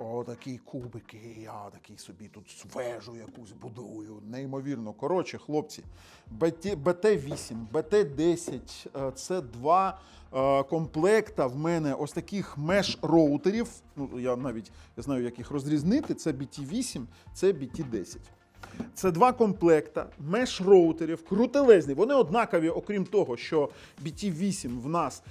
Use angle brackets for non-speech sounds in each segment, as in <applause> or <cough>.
О, такі кубики, я такий собі тут вежу якусь будую. Неймовірно. Коротше, хлопці, БТ, БТ-8, БТ-10 е, це два е, комплекта в мене ось таких меш-роутерів. Ну, я навіть я знаю, як їх розрізнити. Це BT8, це BT10. Це два комплекта меш-роутерів, крутелезні. Вони однакові, окрім того, що BT8 в нас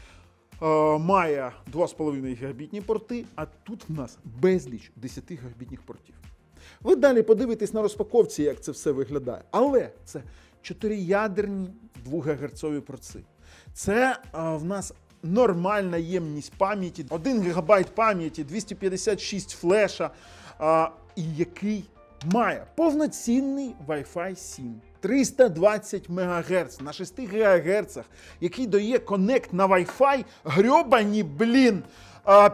має 2,5 гігабітні порти, а тут в нас безліч 10 гігабітних портів. Ви далі подивитесь на розпаковці, як це все виглядає. Але це чотириядерні 2 ГГц порти. Це е, в нас нормальна ємність пам'яті, 1 ГБ пам'яті, 256 флеша, е, і який має повноцінний Wi-Fi 7. 320 МГц на 6 ГГц, який дає коннект на Wi-Fi, грьобані, блін,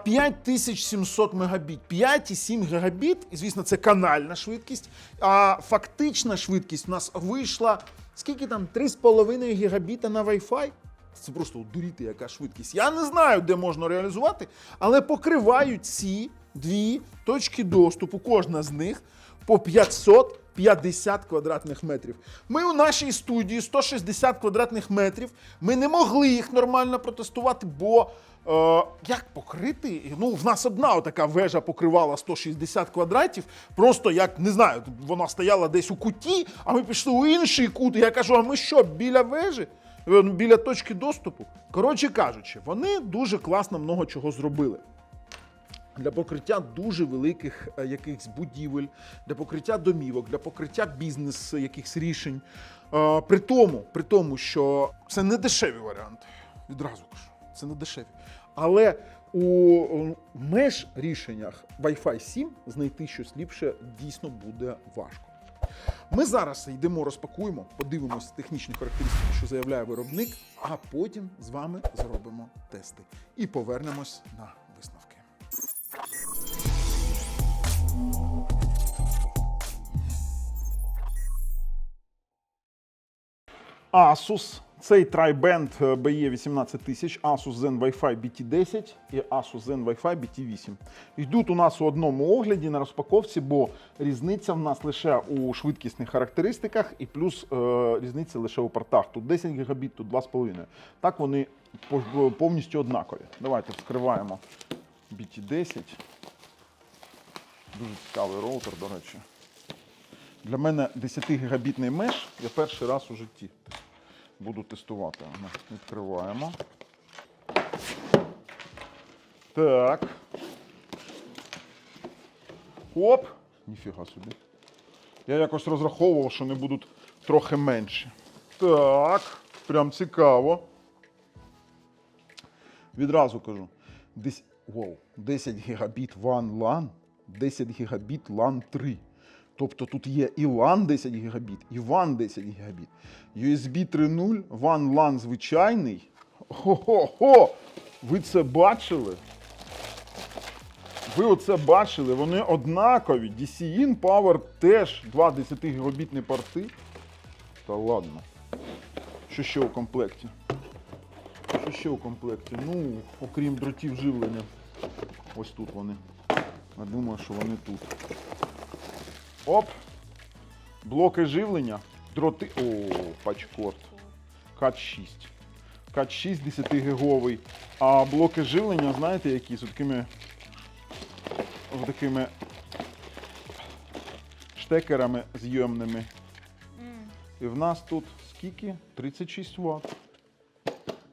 5700 мегабіт. 5,7 гігабіт, звісно, це канальна швидкість. А фактична швидкість у нас вийшла скільки там? 3,5 гігабіта на Wi-Fi. Це просто дуріти, яка швидкість. Я не знаю, де можна реалізувати, але покривають ці дві точки доступу, кожна з них по 550 квадратних метрів. Ми у нашій студії 160 квадратних метрів. Ми не могли їх нормально протестувати, бо е, як покрити? Ну, в нас одна така вежа покривала 160 квадратів. Просто як не знаю, вона стояла десь у куті, а ми пішли у інший кут. Я кажу: а ми що, біля вежі? Е, Біля точки доступу. Коротше кажучи, вони дуже класно много чого зробили для покриття дуже великих е, якихось будівель, для покриття домівок, для покриття бізнес якихось рішень. Е, При тому, при тому, що це не дешеві варіанти. Відразу кажу, це не дешеві. Але у меж рішеннях Wi-Fi 7 знайти щось ліпше дійсно буде важко. Ми зараз йдемо, розпакуємо, подивимось технічні характеристики, що заявляє виробник, а потім з вами зробимо тести і повернемось на Asus. Цей трайбенд BE 18000, Asus Zen Wi-Fi BT10 і Asus Zen Wi-Fi BT8. Йдуть у нас у одному огляді на розпаковці, бо різниця в нас лише у швидкісних характеристиках і плюс е, різниця лише у портах. Тут 10 гігабіт, тут 2,5. Так вони повністю однакові. Давайте вскриваємо BT10. Дуже цікавий роутер, до речі. Для мене 10 гігабітний меш я перший раз у житті буду тестувати. Відкриваємо. Так. Оп! Ніфіга собі. Я якось розраховував, що вони будуть трохи менші. Так, прям цікаво. Відразу кажу. Десь, wow, 10 гігабіт WAN LAN, 10 гігабіт LAN 3. Тобто тут є і LAN 10 гігабіт, і WAN 10 гігабіт. USB 3.0, WAN LAN звичайний. Хо-хо-хо! Ви це бачили? Ви оце бачили, вони однакові. DCIN Power теж два 10 гігабітні порти. Та ладно. Що ще у комплекті? Що ще у комплекті? Ну, окрім дротів живлення. Ось тут вони. Я думаю, що вони тут. Оп! Блоки живлення. Дроти. О, пачкорд. Кат 6. Кат 6 10 гіговий. А блоки живлення, знаєте, які з такими. З такими штекерами зйомними. І в нас тут скільки? 36 Вт.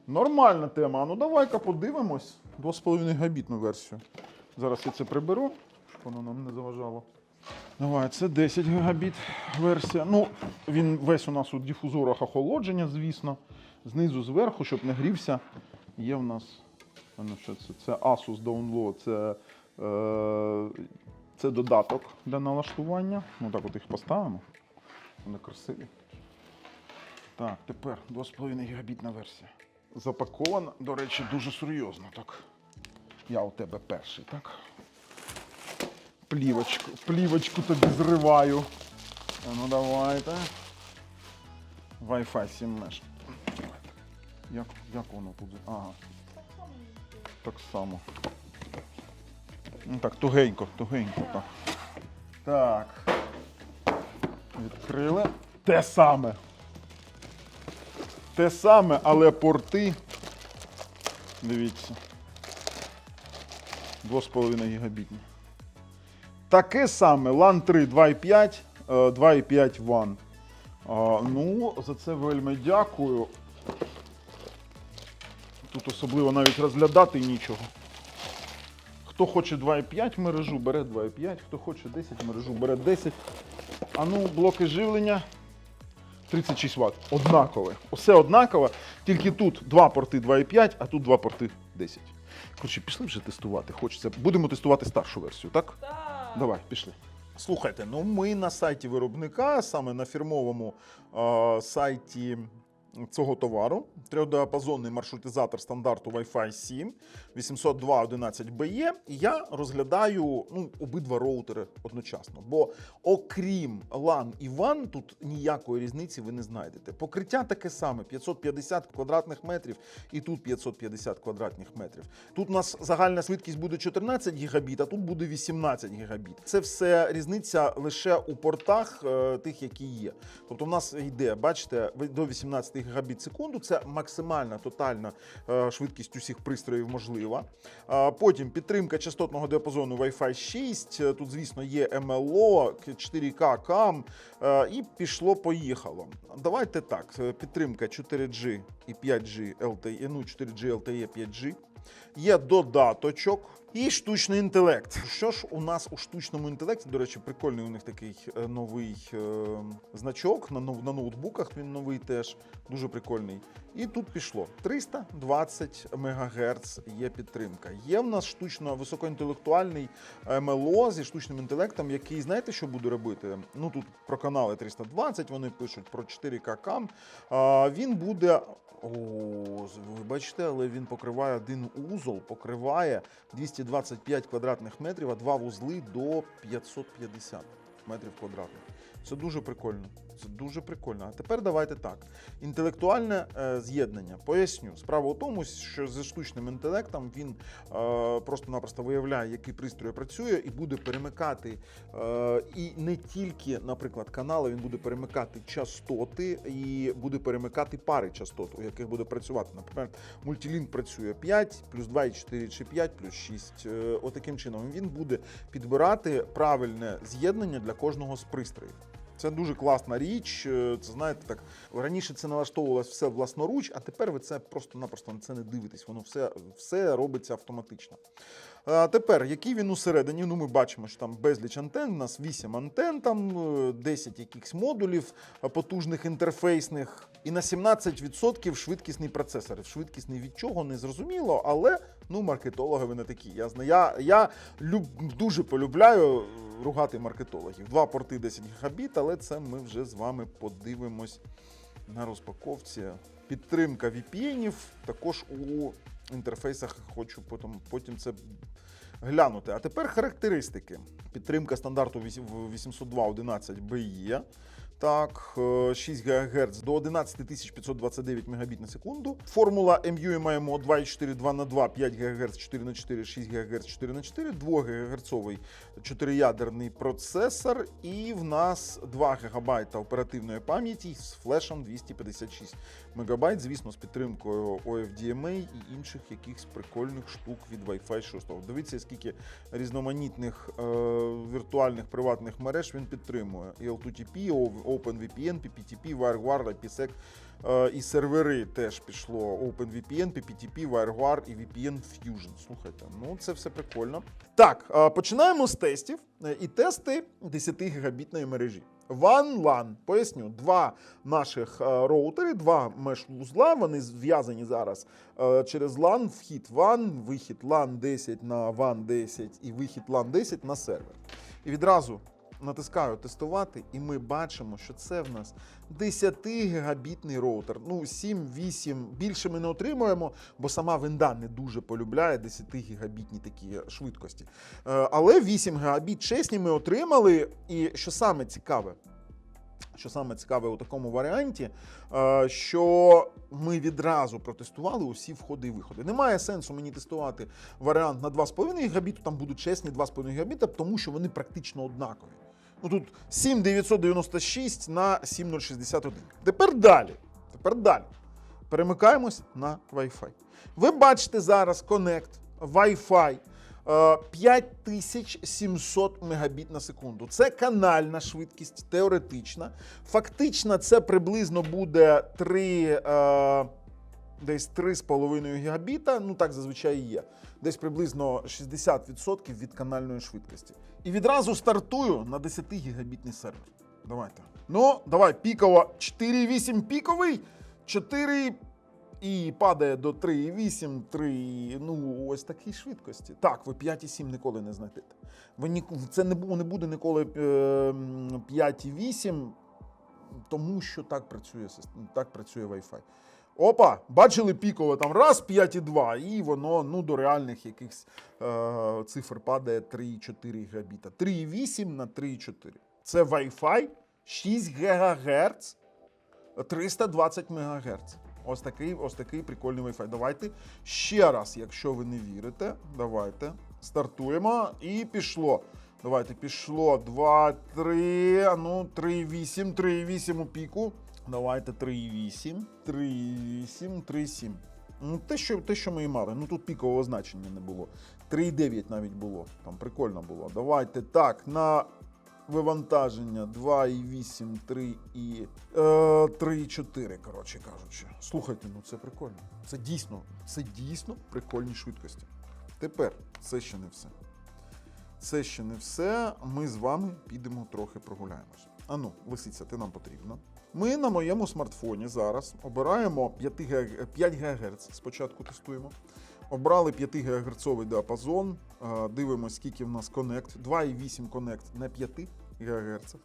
Нормальна тема. А Ну давай-ка подивимось. 2,5 габітну версію. Зараз я це приберу, щоб воно нам не заважало. Давай, це 10 гігабіт версія. Ну, він весь у нас у дифузорах охолодження, звісно. Знизу зверху, щоб не грівся. Є в нас. ну, що це? Це Asus Download, це, е, це додаток для налаштування. Ну так от їх поставимо. Вони красиві. Так, тепер 2,5 гігабітна версія. Запакована, до речі, дуже серйозно. Так. Я у тебе перший, так? Плівочку, плівочку тобі зриваю. А ну давайте. Wi-Fi 7 меж. Як, як воно тут? Ага. Так само. Ну так, тугенько, тугенько. Так. Так. Відкрили. Те саме. Те саме, але порти. Дивіться. 2,5 гігабітні. Таке саме LAN 3 2,5, е, 2,5 WAN. А, Ну, за це вельми дякую. Тут особливо навіть розглядати нічого. Хто хоче 2,5 мережу, бере 2,5, хто хоче 10 мережу, бере 10. А ну, блоки живлення 36 Вт. Однакове. Усе однаково, тільки тут два порти 2,5, а тут два порти 10. Коротше, пішли вже тестувати. Хочеться. Будемо тестувати старшу версію, так? Так. Давай, пішли. Слухайте, ну ми на сайті виробника, саме на фірмовому е, сайті цього товару, трьохдіапазонний маршрутизатор стандарту Wi-Fi 7 802.11be, і я розглядаю ну, обидва роутери одночасно. Бо окрім LAN і WAN, тут ніякої різниці ви не знайдете. Покриття таке саме: 550 квадратних метрів, і тут 550 квадратних метрів. Тут у нас загальна швидкість буде 14 гігабіт, а тут буде 18 гігабіт. Це все різниця лише у портах е, тих, які є. Тобто, в нас йде, бачите, до 18 гігабіт секунду. Це максимальна тотальна е, швидкість усіх пристроїв можлива. Потім підтримка частотного діапазону Wi-Fi 6. Е, Тут, звісно, є MLO, 4K CAM, і пішло-поїхало. Давайте так: е, підтримка 4G і 5G LTE, ну 4G LTE 5G. Є додаточок і штучний інтелект. Що ж у нас у штучному інтелекті? До речі, прикольний у них такий е, новий е, значок на, на ноутбуках. Він новий теж дуже прикольний. І тут пішло 320 МГц є підтримка. Є в нас штучно високоінтелектуальний МЛО зі штучним інтелектом, який знаєте, що буде робити? Ну тут про канали 320, вони пишуть про 4К кам. Він буде. О, ви бачите, але він покриває один узол, покриває 225 квадратних метрів, а два вузли до 550 метрів квадратних. Це дуже прикольно. Це дуже прикольно. А тепер давайте так. Інтелектуальне е, з'єднання. Поясню. Справа у тому, що зі штучним інтелектом він е, просто-напросто виявляє, який пристрій працює, і буде перемикати е, і не тільки, наприклад, канали, він буде перемикати частоти і буде перемикати пари частот, у яких буде працювати. Наприклад, мультилінк працює 5, плюс 2 і 4 чи 5, плюс 6. Е, Отаким чином він буде підбирати правильне з'єднання для кожного з пристроїв. Це дуже класна річ. Е, Це знаєте, так раніше це налаштовувалось все власноруч, а тепер ви це просто-напросто на це не дивитесь. Воно все, все робиться автоматично. Тепер, який він усередині? Ну, ми бачимо, що там безліч антенн, у нас 8 антенн, там е, 10 якихось модулів е, потужних інтерфейсних, і на 17% швидкісний процесор. Швидкісний від чого не зрозуміло, але ну, маркетологи ви не такі. Я. Я, я люб, дуже полюбляю е, ругати маркетологів. Два порти 10 гігабіт, але це ми вже з вами подивимось на розпаковці. Підтримка VPN-ів також у інтерфейсах хочу потім, потім це глянути. А тепер характеристики. Підтримка стандарту 802.11be. Так, е, 6 ГГц до 11529 Мбіт на секунду. Формула MU-MIMO 2.4 2 на 2 5 ГГц 4 на 4 6 ГГц 4 на 4 2 ГГц 4-ядерний процесор. І в нас 2 ГБ оперативної пам'яті з флешем 256 МБ, звісно, з підтримкою OFDMA і інших якихось прикольних штук від Wi-Fi 6. Дивіться, скільки різноманітних е, віртуальних приватних мереж він підтримує. І L2TP, OpenVPN, PPTP, WireGuard, IPsec і сервери теж пішло. OpenVPN, PPTP, WireGuard і VPN Fusion. Слухайте, ну це все прикольно. Так, е, починаємо з тестів. Е, І тести 10 гігабітної мережі. LAN. Поясню, два наших е, роутери, два меш-вузла. Вони зв'язані зараз е, через LAN, вхід WAN, вихід LAN 10 на WAN 10 і вихід LAN 10 на сервер. І відразу натискаю тестувати, і ми бачимо, що це в нас 10 гігабітний роутер. Ну, 7-8 більше ми не отримуємо, бо сама винда не дуже полюбляє 10 гігабітні такі швидкості. Е, Але 8 гігабіт чесні ми отримали. І що саме цікаве, що саме цікаве у такому варіанті, е, що ми відразу протестували усі входи і виходи. Немає сенсу мені тестувати варіант на 2,5 гігабіту, там будуть чесні 2,5 гігабіта, тому що вони практично однакові. Ну тут 7996 на 7061. Тепер далі. Тепер далі. Перемикаємось на Wi-Fi. Ви бачите зараз Connect Wi-Fi е, 5700 мегабіт на секунду. Це канальна швидкість, теоретична. Фактично, це приблизно буде 3, е, десь 3,5 гігабіта. Ну так зазвичай є. Десь приблизно 60% від канальної швидкості. І відразу стартую на 10 гігабітний сервер. Давайте. Ну, давай, піково 4,8 піковий, 4 і падає до 3,8, 3, ну ось такій швидкості. Так, ви 5,7 ніколи не знайдете. Ви ні, це не, не буде ніколи е, 5,8, тому що так працює, так працює Wi-Fi. Опа, бачили піково там раз 5,2, і воно ну, до реальних якихось е, цифр падає 3,4 гігабіта. 3,8 на 3,4. Це Wi-Fi 6 ГГц, 320 МГц. Ось такий, ось такий прикольний Wi-Fi. Давайте ще раз, якщо ви не вірите, давайте стартуємо і пішло. Давайте пішло 2, 3, ну 3,8, 3,8 у піку. Давайте 3,8, 3,8, 3,7. Ну, те, що, те, що ми і мали. Ну тут пікового значення не було. 3,9 навіть було. Там прикольно було. Давайте так, на вивантаження 2,8, 3 і е, 3,4, коротше кажучи. Слухайте, ну це прикольно. Це дійсно, це дійсно прикольні швидкості. Тепер це ще не все. Це ще не все. Ми з вами підемо трохи прогуляємось. Ану, лисиця, ти нам потрібна. Ми на моєму смартфоні зараз обираємо 5 ГГц. Спочатку тестуємо. Обрали 5 ГГц діапазон. е, Дивимося, скільки в нас Connect. 2,8 Connect на 5 ГГц.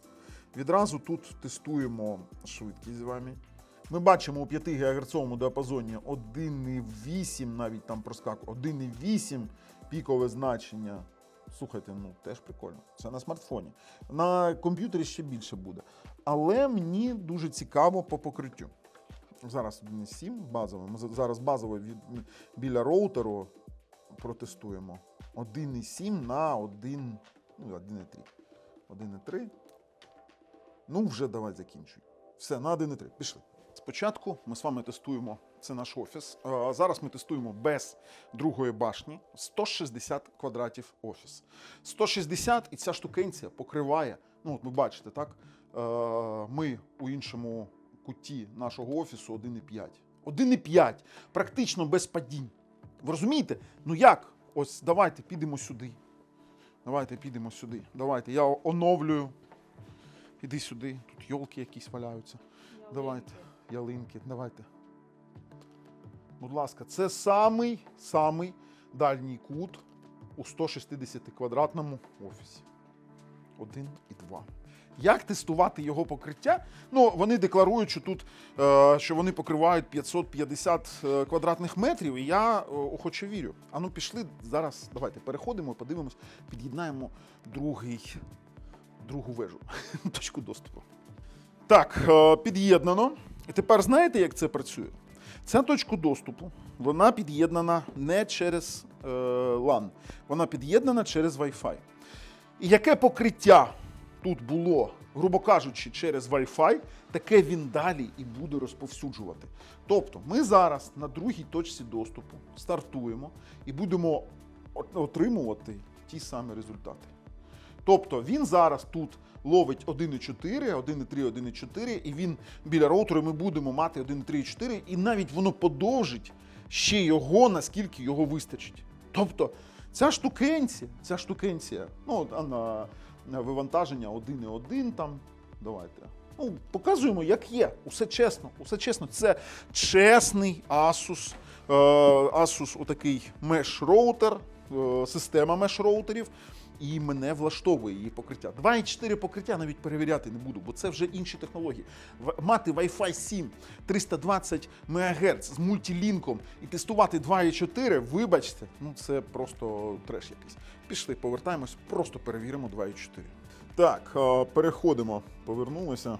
Відразу тут тестуємо швидкість з вами. Ми бачимо у 5 ГГц діапазоні 1,8 навіть там проскакує, 1,8 пікове значення. Слухайте, ну теж прикольно. Це на смартфоні. На комп'ютері ще більше буде. Але мені дуже цікаво по покриттю. Зараз 1,7 базове. Ми зараз базове від, біля роутеру протестуємо. 1,7 на 1, ну, 1,3. 1,3. Ну, вже давай закінчуй. Все, на 1,3. Пішли. Спочатку ми з вами тестуємо це наш офіс. Зараз ми тестуємо без другої башні 160 квадратів офіс. 160 і ця штукенція покриває. Ну, от ви бачите, так? Е, Ми у іншому куті нашого офісу 1,5. 1,5. Практично без падінь. Ви розумієте? Ну як? Ось давайте підемо сюди. Давайте підемо сюди. Давайте. Я оновлюю. Іди сюди. Тут йолки якісь валяються. Давайте. Ялинки. Давайте. Будь ласка, це самий самий дальній кут у 160 квадратному офісі. Один і два. Як тестувати його покриття? Ну, вони декларують, що тут е, що вони покривають 550 е, квадратних метрів, і я е, охоче вірю. А ну пішли зараз. Давайте переходимо, подивимось, під'єднаємо другий, другу вежу, <laughs> точку доступу. Так, під'єднано. І тепер знаєте, як це працює? Ця точка доступу вона під'єднана не через LAN, вона під'єднана через Wi-Fi. І яке покриття тут було, грубо кажучи, через Wi-Fi, таке він далі і буде розповсюджувати. Тобто, ми зараз на другій точці доступу стартуємо і будемо отримувати ті самі результати. Тобто він зараз тут ловить 1,4, 1,3, 1,4, і він біля роутеру ми будемо мати 1,3,4, і навіть воно подовжить ще його, наскільки його вистачить. Тобто ця штукенція, ця штукенція, ну, от, а на, на вивантаження 1,1 там, давайте. Ну, показуємо, як є. Усе чесно, усе чесно. Це чесний Asus. Е, Asus отакий меш-роутер, е, система меш-роутерів. І мене влаштовує її покриття. 2,4 покриття навіть перевіряти не буду, бо це вже інші технології. Мати Wi-Fi 7 320 МГц з мультилінком і тестувати 2,4, вибачте, ну це просто треш якийсь. Пішли, повертаємось, просто перевіримо 2,4. Так, е, переходимо. Повернулися.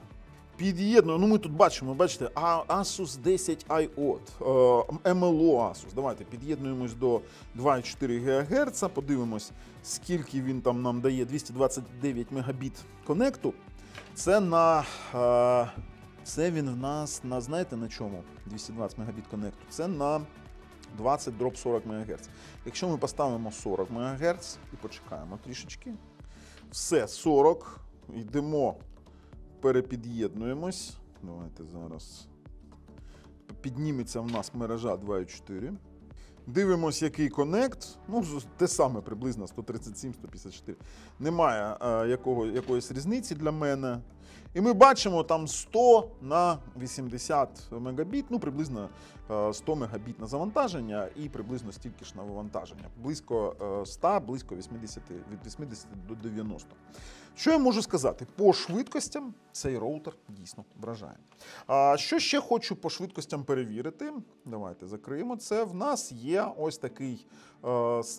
Під'єднуємо. Ну, ми тут бачимо, бачите, Asus 10 IOT, MLO Asus. Давайте під'єднуємось до 2,4 ГГц, подивимось, скільки він там нам дає 229 мегабіт конекту. Це на. Е, це він в нас на знаєте на чому? 220 мегабіт конекту. Це на 20 дроп 40 МГц. Якщо ми поставимо 40 МГц і почекаємо трішечки. Все, 40. Йдемо, перепід'єднуємось. Давайте зараз. Підніметься в нас мережа 2.4. Дивимось, який конект. Ну, те саме приблизно 137-154. Немає е, якого, якоїсь різниці для мене. І ми бачимо там 100 на 80 мегабіт, ну приблизно е, 100 мегабіт на завантаження і приблизно стільки ж на вивантаження. Близько е, 100, близько 80, від 80 до 90. Що я можу сказати? По швидкостям цей роутер дійсно вражає. А що ще хочу по швидкостям перевірити? Давайте закриємо це. В нас є ось такий е,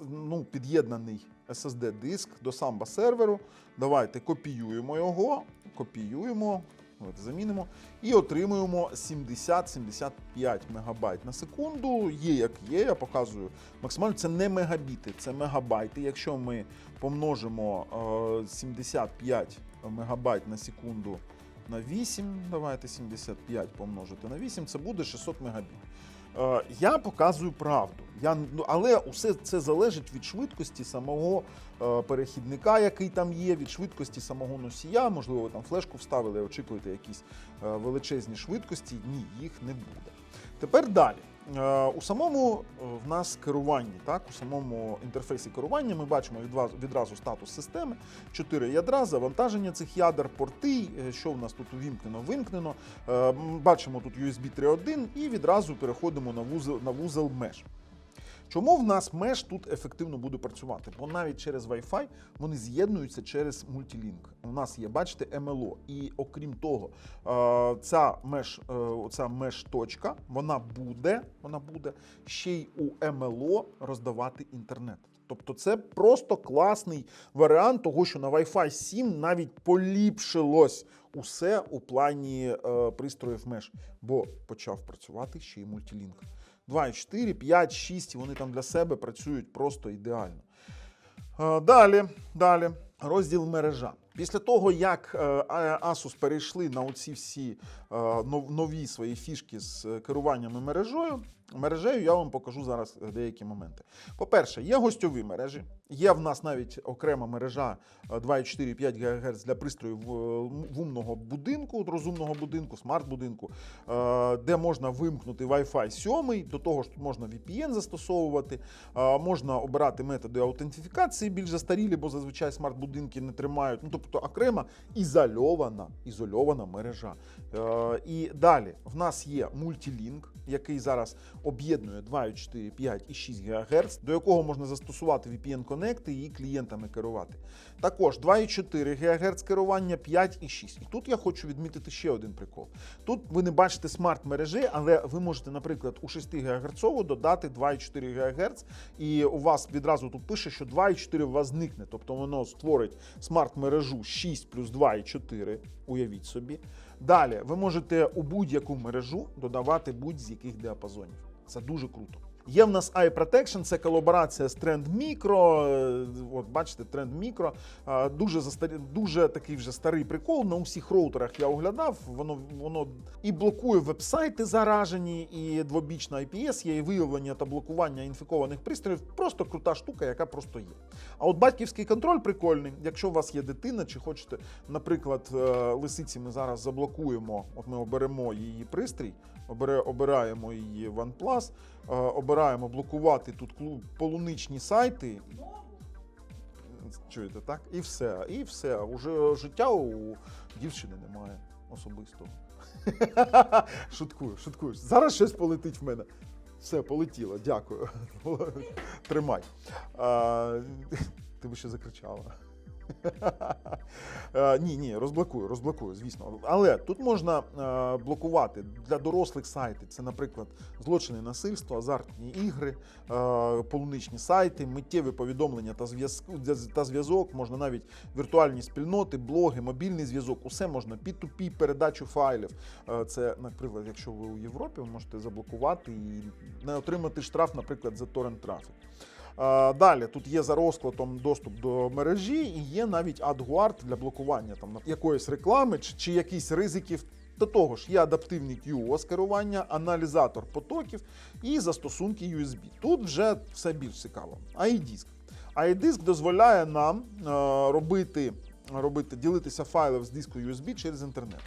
ну, під'єднаний SSD-диск до самбо серверу. Давайте копіюємо його, копіюємо. Давайте замінимо і отримуємо 70-75 мегабайт на секунду. Є як є, я показую максимально. Це не мегабіти, це мегабайти. Якщо ми помножимо е, 75 мегабайт на секунду на 8, давайте 75 помножити на 8, це буде 600 мегабіт. Е, Я показую правду. Я, ну, але усе це залежить від швидкості самого е, перехідника, який там є, від швидкості самого носія. Можливо, ви там флешку вставили, очікуєте якісь е, величезні швидкості. Ні, їх не буде. Тепер далі. Е, У самому е, в нас керуванні, так, у самому інтерфейсі керування ми бачимо відразу, статус системи, чотири ядра, завантаження цих ядер, порти, е, що в нас тут увімкнено, вимкнено. Бачимо тут USB 3.1 і відразу переходимо на вузол, на вузол Mesh. Чому в нас меш тут ефективно буде працювати? Бо навіть через Wi-Fi вони з'єднуються через мультилінк. У нас є, бачите, MLO. І окрім того, е, ця меш, е, оця меш-точка, вона буде, вона буде ще й у MLO роздавати інтернет. Тобто це просто класний варіант того, що на Wi-Fi 7 навіть поліпшилось усе у плані е, пристроїв меш, бо почав працювати ще й мультилінк. 2,4, 5, 6, і вони там для себе працюють просто ідеально. Е, Далі, далі. Розділ мережа. Після того, як е, Asus перейшли на оці всі е, нові свої фішки з керуваннями керуванням і мережею, я вам покажу зараз е, деякі моменти. По-перше, є гостьові мережі, є в нас навіть окрема мережа е, 2,4-5 ГГц для пристроїв е, в умного будинку, розумного будинку, смарт-будинку, е, де можна вимкнути Wi-Fi 7, до того ж тут можна VPN застосовувати, е, можна обирати методи аутентифікації більш застарілі, бо зазвичай смарт-будинки не тримають. Ну, тобто окрема ізольована, ізольована мережа. Е, І далі в нас є мультилінк, який зараз об'єднує 2,4, 5 і 6 ГГц, до якого можна застосувати VPN-конекти і клієнтами керувати. Також 2,4 ГГц керування, 5 і 6. І тут я хочу відмітити ще один прикол. Тут ви не бачите смарт-мережі, але ви можете, наприклад, у 6 ГГц додати 2,4 ГГц, і у вас відразу тут пише, що 2,4 у вас зникне. Тобто воно створить смарт-мережу 6 плюс 2,4, уявіть собі. Далі ви можете у будь-яку мережу додавати будь-з яких діапазонів. Це дуже круто. Є в нас Eye Protection, це колаборація з Trend Micro. Е, От бачите, Trend Micro. Дуже застарі, дуже такий вже старий прикол. На усіх роутерах я оглядав. Воно воно і блокує вебсайти заражені, і двобічна IPS є, і виявлення та блокування інфікованих пристроїв. Просто крута штука, яка просто є. А от батьківський контроль прикольний. Якщо у вас є дитина, чи хочете, наприклад, е, лисиці ми зараз заблокуємо. От ми оберемо її пристрій, обираємо її OnePlus, е, обираємо блокувати тут полуничні сайти. Чуєте, так? І все. І все. Уже життя у дівчини немає особистого. <laughs> Шуткую, шуткую. Зараз щось полетить в мене. Все, полетіло, дякую. <laughs> Тримай. А, ти би ще закричала. Е, Ні, ні, розблокую, розблокую, звісно. Але тут можна е, блокувати для дорослих сайти. Це, наприклад, злочини насильства, азартні ігри, е, полуничні сайти, миттєві повідомлення та зв'язок. Можна навіть віртуальні спільноти, блоги, мобільний зв'язок. Усе можна P2P, передачу файлів. Це, наприклад, якщо ви у Європі, ви можете заблокувати і не отримати штраф, наприклад, за торрент трафік. Далі тут є за розкладом доступ до мережі і є навіть AdGuard для блокування там якоїсь реклами чи, чи якісь ризиків. До того ж, є адаптивний QoS керування, аналізатор потоків і застосунки USB. Тут вже все більш цікаво. iDisk. iDisk дозволяє нам е, робити, робити, ділитися файлом з диску USB через інтернет.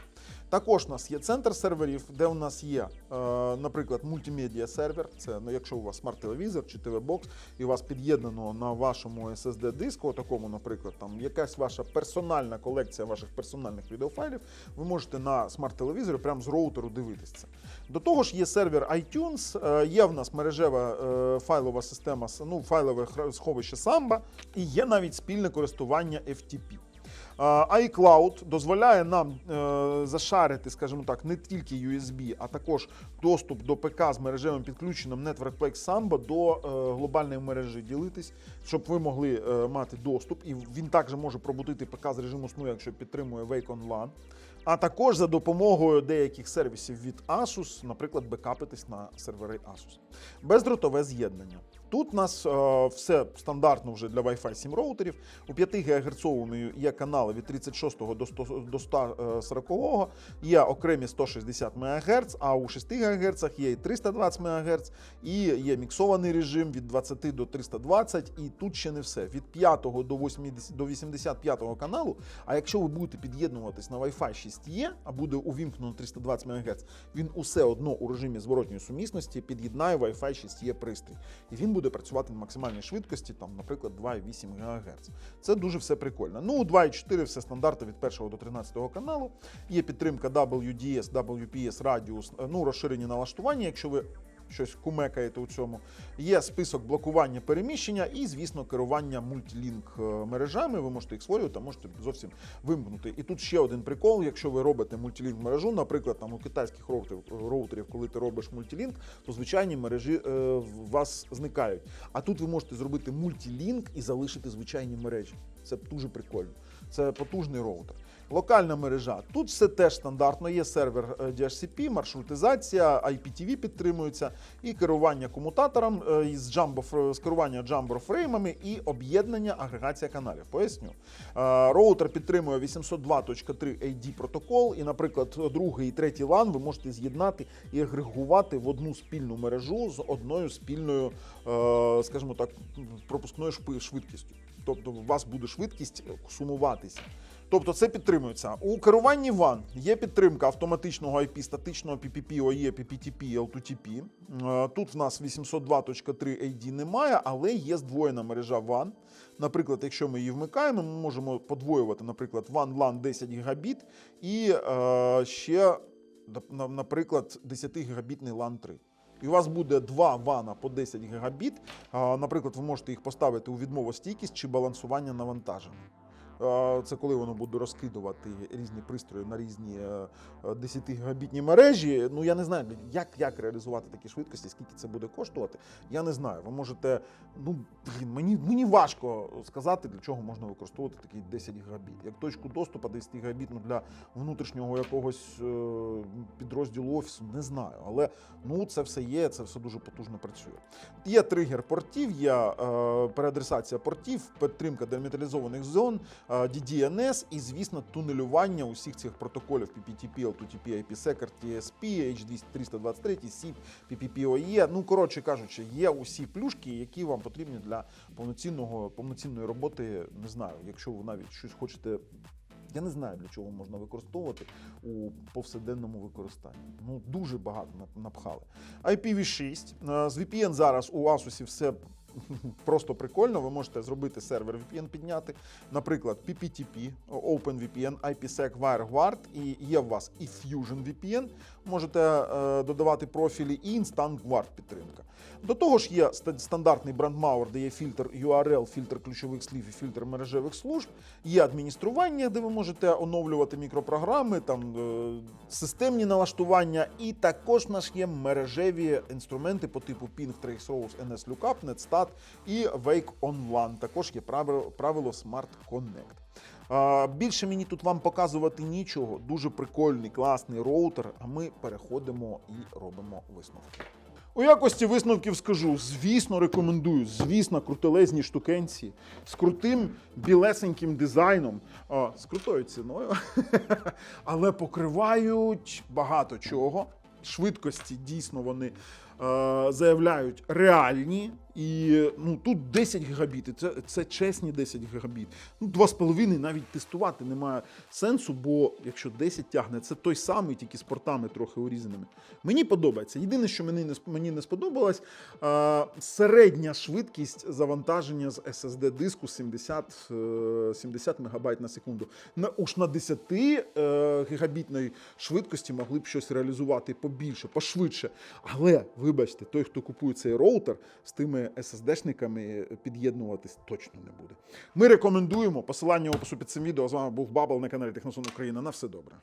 Також у нас є центр серверів, де у нас є, е, наприклад, мультимедіа сервер. Це ну, якщо у вас смарт-телевізор чи ТВ-бокс, і у вас під'єднано на вашому SSD диску, такому, наприклад, там якась ваша персональна колекція ваших персональних відеофайлів, ви можете на смарт-телевізорі прямо з роутеру дивитися. До того ж, є сервер iTunes, е, є в нас мережева е, файлова система, ну, файлове сховище Samba, і є навіть спільне користування FTP. ICloud дозволяє нам е, зашарити, скажімо так, не тільки USB, а також доступ до ПК з мережевим підключенням Networkplex Samba до е, глобальної мережі ділитись, щоб ви могли е, мати доступ. І він також може пробудити ПК з режиму сну, якщо підтримує Wake on LAN. А також за допомогою деяких сервісів від Asus, наприклад, бекапитись на сервери Asus. Бездротове з'єднання. Тут у нас е, все стандартно вже для Wi-Fi 7 роутерів. У 5 ГГц є канали від 36 до 100 до 140, є окремі 160 МГц, а у 6 ГГц є і 320 МГц, і є міксований режим від 20 до 320, і тут ще не все. Від 5 до 80 до 85 каналу. А якщо ви будете під'єднуватись на Wi-Fi 6E, а буде увімкнено 320 МГц, він усе одно у режимі зворотньої сумісності під'єднає Wi-Fi 6E пристрій. І він буде працювати на максимальній швидкості, там, наприклад, 2,8 ГГц. Це дуже все прикольно. Ну, у 2,4 все стандарти від 1 до 13 каналу. Є підтримка WDS, WPS, радіус, ну, розширені налаштування, якщо ви щось кумекаєте у цьому. Є список блокування переміщення і, звісно, керування мультилінк е, мережами. Ви можете їх створювати, а можете зовсім вимкнути. І тут ще один прикол: якщо ви робите мультилінк мережу, наприклад, там у китайських роутерів, коли ти робиш мультилінк, то звичайні мережі е, вас зникають. А тут ви можете зробити мультилінк і залишити звичайні мережі. Це дуже прикольно. Це потужний роутер. Локальна мережа. Тут все теж стандартно. Є сервер е, DHCP, маршрутизація, IPTV підтримується, і керування комутатором е, із джамбо, з керування джамбо-фреймами і об'єднання агрегація каналів. Поясню. Е, Роутер підтримує 802.3 AD протокол, і, наприклад, другий і третій LAN ви можете з'єднати і агрегувати в одну спільну мережу з одною спільною, скажімо так, пропускною швидкістю. Тобто у вас буде швидкість сумуватися. Тобто це підтримується. У керуванні WAN є підтримка автоматичного IP, статичного PPP, OE, PPTP, L2TP. Е, Тут в нас 802.3 AD немає, але є здвоєна мережа WAN. Наприклад, якщо ми її вмикаємо, ми можемо подвоювати, наприклад, WAN LAN 10 гігабіт і е, ще, наприклад, 10 гігабітний LAN 3. І у вас буде два вана по 10 гігабіт. Наприклад, ви можете їх поставити у відмовостійкість чи балансування навантаження. Це коли воно буде розкидувати різні пристрої на різні е, е, 10 гігабітні мережі. Ну я не знаю, як, як реалізувати такі швидкості, скільки це буде коштувати. Я не знаю. Ви можете. Ну блін, мені, мені важко сказати, для чого можна використовувати такі 10 гігабіт. Як точку доступу 10 гігабіт ну, для внутрішнього якогось е, підрозділу офісу, не знаю. Але ну це все є, це все дуже потужно працює. Є тригер портів, є е, переадресація портів, підтримка деміталізованих зон, е, DDNS і, звісно, тунелювання усіх цих протоколів PPTP, L2TP, IPsec, TSP, H323, SIP, PPPoE. Ну, коротше кажучи, є усі плюшки, які вам потрібні для повноцінного, повноцінної роботи. Не знаю, якщо ви навіть щось хочете. Я не знаю, для чого можна використовувати у повсякденному використанні. Ну, дуже багато нап- напхали. IPv6. Е, З VPN зараз у Asus все просто прикольно. Ви можете зробити сервер VPN підняти, наприклад, PPTP, OpenVPN, IPsec, WireGuard, і є у вас і Fusion VPN. Можете е, додавати профілі і Guard підтримка. До того ж є ста- стандартний брандмауер, де є фільтр URL, фільтр ключових слів і фільтр мережевих служб. Є адміністрування, де ви можете оновлювати мікропрограми, там е, системні налаштування, і також в нас є мережеві інструменти по типу Ping, Traceroutes, NSLookup, NetStat і Wake on LAN. Також є правило Smart Connect. Більше мені тут вам показувати нічого. Дуже прикольний, класний роутер. А ми переходимо і робимо висновки. У якості висновків скажу: звісно, рекомендую. Звісно, крутелезні штукенці з крутим білесеньким дизайном, з крутою ціною, <laughs> але покривають багато чого. Швидкості дійсно вони е, заявляють реальні. І ну тут 10 гігабіт, і це, це чесні 10 гігабіт. Ну, 2,5 навіть тестувати немає сенсу, бо якщо 10 тягне, це той самий, тільки з портами трохи урізаними. Мені подобається. Єдине, що мені не, мені не сподобалось, е, середня швидкість завантаження з SSD диску 70, е, 70 МБ на секунду. На, уж на 10 е, гігабітної швидкості могли б щось реалізувати побільше, пошвидше. Але вибачте, той, хто купує цей роутер, з тими SSD-шниками під'єднуватись точно не буде. Ми рекомендуємо посилання опису під цим відео. З вами був Бабл на каналі Техносон Україна. На все добре.